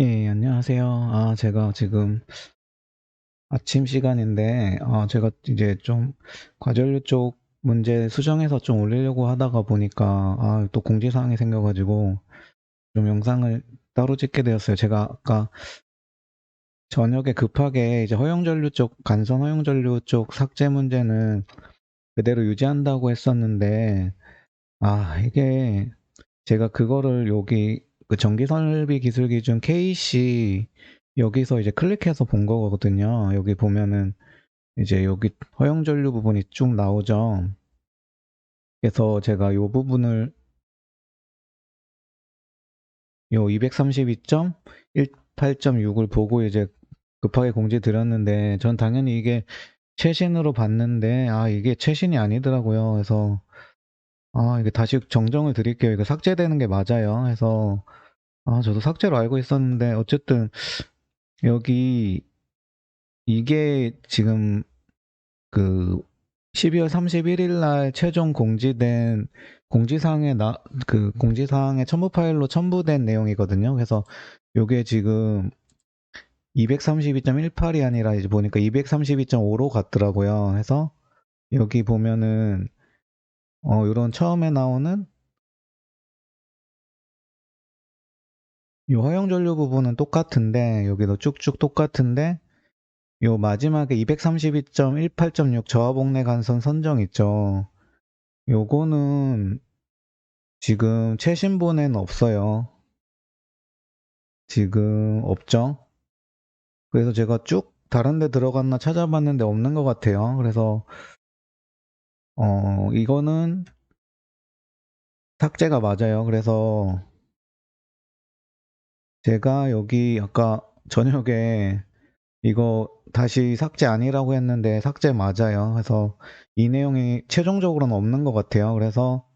예, 안녕하세요. 아, 제가 지금 아침 시간인데, 아, 제가 이제 좀 과전류 쪽 문제 수정해서 좀 올리려고 하다가 보니까, 아, 또 공지사항이 생겨가지고, 좀 영상을 따로 찍게 되었어요. 제가 아까 저녁에 급하게 이제 허용전류 쪽, 간선 허용전류 쪽 삭제 문제는 그대로 유지한다고 했었는데, 아, 이게 제가 그거를 여기 그 전기설비 기술 기준 KC 여기서 이제 클릭해서 본 거거든요. 여기 보면은 이제 여기 허용 전류 부분이 쭉 나오죠. 그래서 제가 요 부분을 요 232.18.6을 보고 이제 급하게 공지 드렸는데 전 당연히 이게 최신으로 봤는데 아 이게 최신이 아니더라고요. 그래서 아 이게 다시 정정을 드릴게요. 이거 삭제되는 게 맞아요. 해서 아 저도 삭제로 알고 있었는데 어쨌든 여기 이게 지금 그 12월 31일 날 최종 공지된 공지사항에 나 그 공지사항에 첨부 파일로 첨부된 내용이거든요. 그래서 요게 지금 232.18이 아니라 이제 보니까 232.5로 갔더라고요. 해서 여기 보면은 어 요런 처음에 나오는 요 허용 전류 부분은 똑같은데 여기도 쭉쭉 똑같은데 요 마지막에 232.18.6 저하복내 간선 선정 있죠. 요거는 지금 최신본에는 없어요. 지금 없죠. 그래서 제가 쭉 다른 데 들어갔나 찾아봤는데 없는 것 같아요. 그래서 어 이거는 삭제가 맞아요. 그래서 제가 여기 아까 저녁에 이거 다시 삭제 아니라고 했는데 삭제 맞아요. 그래서 이 내용이 최종적으로는 없는 것 같아요. 그래서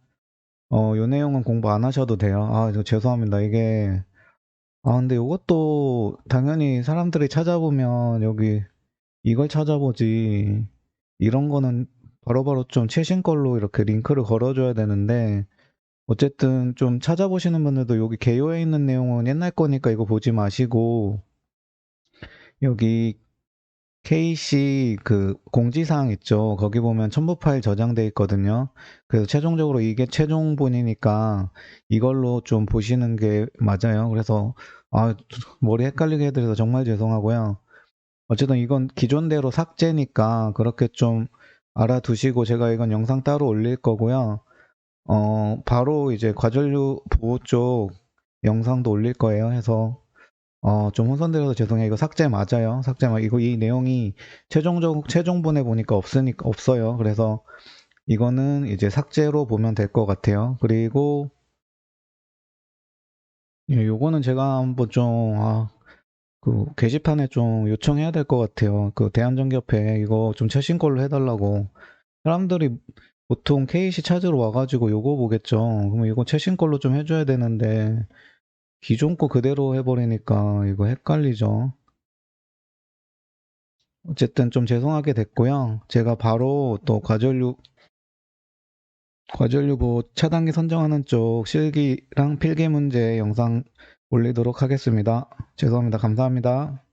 어, 요 내용은 공부 안 하셔도 돼요. 아, 저 죄송합니다. 이게 아, 근데 이것도 당연히 사람들이 찾아보면 여기 이걸 찾아보지 이런 거는 바로바로 좀 최신 걸로 이렇게 링크를 걸어줘야 되는데 어쨌든 좀 찾아보시는 분들도 여기 개요에 있는 내용은 옛날 거니까 이거 보지 마시고 여기 KC 그 공지사항 있죠. 거기 보면 첨부 파일 저장돼 있거든요. 그래서 최종적으로 이게 최종본이니까 이걸로 좀 보시는 게 맞아요. 그래서 아 머리 헷갈리게 해드려서 정말 죄송하고요. 어쨌든 이건 기존대로 삭제니까 그렇게 좀 알아두시고 제가 이건 영상 따로 올릴 거고요. 어 바로 이제 과전류 보호 쪽 영상도 올릴 거예요. 해서 어, 좀 혼선드려서 죄송해요. 이거 삭제 맞아요. 삭제 맞, 이거 이 내용이 최종적, 최종본에 보니까 없으니까, 없어요. 그래서 이거는 이제 삭제로 보면 될 것 같아요. 그리고, 예, 요거는 제가 한번 좀, 아, 그, 게시판에 좀 요청해야 될 것 같아요. 그, 대한전기협회 이거 좀 최신 걸로 해달라고. 사람들이 보통 KC 찾으러 와가지고 요거 보겠죠. 그러면 이거 최신 걸로 좀 해줘야 되는데, 기존 거 그대로 해버리니까 이거 헷갈리죠. 어쨌든 좀 죄송하게 됐고요. 제가 바로 또 과전류 과전류보 차단기 선정하는 쪽 실기랑 필기 문제 영상 올리도록 하겠습니다. 죄송합니다. 감사합니다.